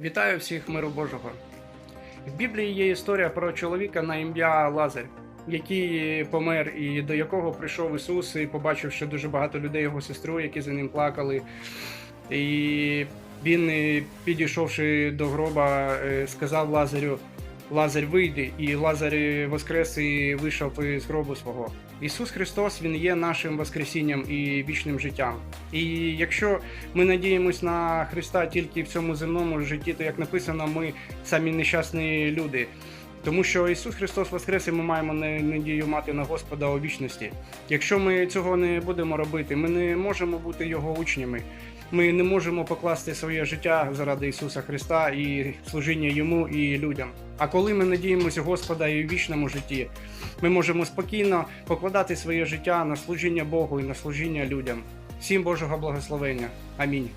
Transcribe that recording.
Вітаю всіх миру Божого. В Біблії є історія про чоловіка на ім'я Лазар, який помер і до якого прийшов Ісус і побачив, що дуже багато людей його сестру, які за ним плакали. І він, е, підійшовши до гроба, е, сказав Лазарю: Лазарь, вийде, і Лазар е, воскрес і вийшов із гробу свого. Ісус Христос Він є нашим Воскресінням і вічним життям. І якщо ми надіємось на Христа тільки в цьому земному житті, то як написано, ми самі нещасні люди. Тому що Ісус Христос Воскрес, і ми маємо надію мати на Господа у вічності. Якщо ми цього не будемо робити, ми не можемо бути Його учнями. Ми не можемо покласти своє життя заради Ісуса Христа і служіння Йому і людям. А коли ми надіємося Господа і в вічному житті, ми можемо спокійно покладати своє життя на служіння Богу і на служіння людям. Всім Божого благословення. Амінь.